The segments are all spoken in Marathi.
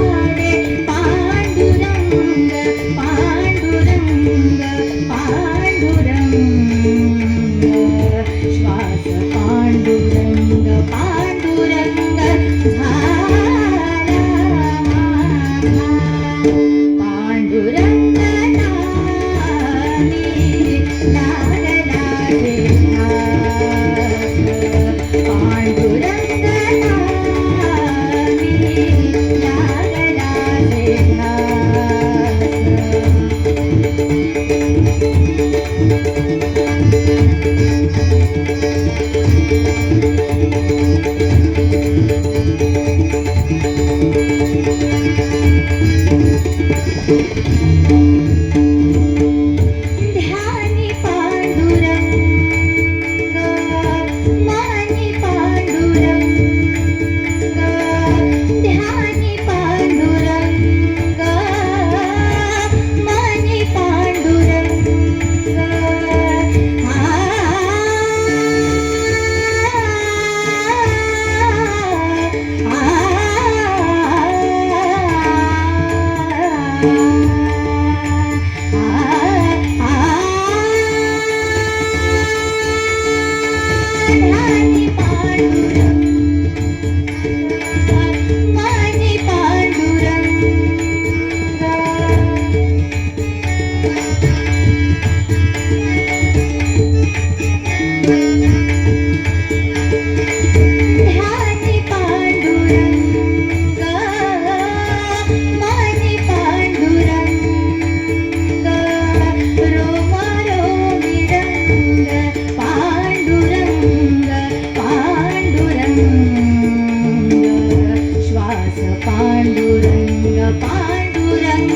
Thank you. Música श्वास पांडुरंग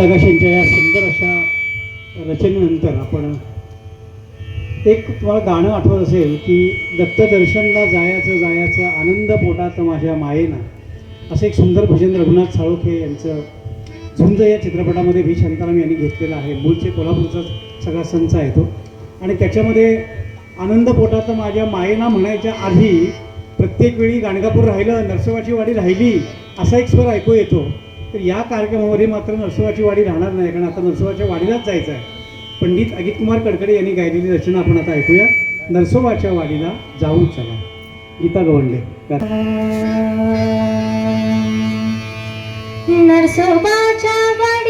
अरविंद या सुंदर अशा रचनेनंतर आपण एक तुम्हाला गाणं आठवत असेल की दत्तदर्शनला जायचं जायचं आनंद पोटात माझ्या मायेनं असं एक सुंदर भजन रघुनाथ साळोखे यांचं झुंज या चित्रपटामध्ये व्ही. शांताराम यांनी घेतलेलं आहे. मूळचे कोल्हापूरचा सगळा संच आहे तो. आणि त्याच्यामध्ये आनंद पोटात माझ्या मायेना म्हणायच्या आधी प्रत्येक वेळी गाणगापूर राहिलं नरसोबाची वाडी राहिली असा एक स्वर ऐकू येतो. तर या कार्यक्रमामध्ये मात्र नरसोबाची वाडी राहणार नाही कारण आता नरसोबाच्या वाडीलाच जायचं आहे. पंडित अजित कुमार कडकडे यांनी गायलेली रचना आपण आता ऐकूया. नरसोबाच्या वाडीला जाऊ चला. गीता गवंडे. नरसोबाच्या वाडी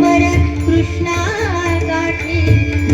मार्गावर कृष्णा गाठी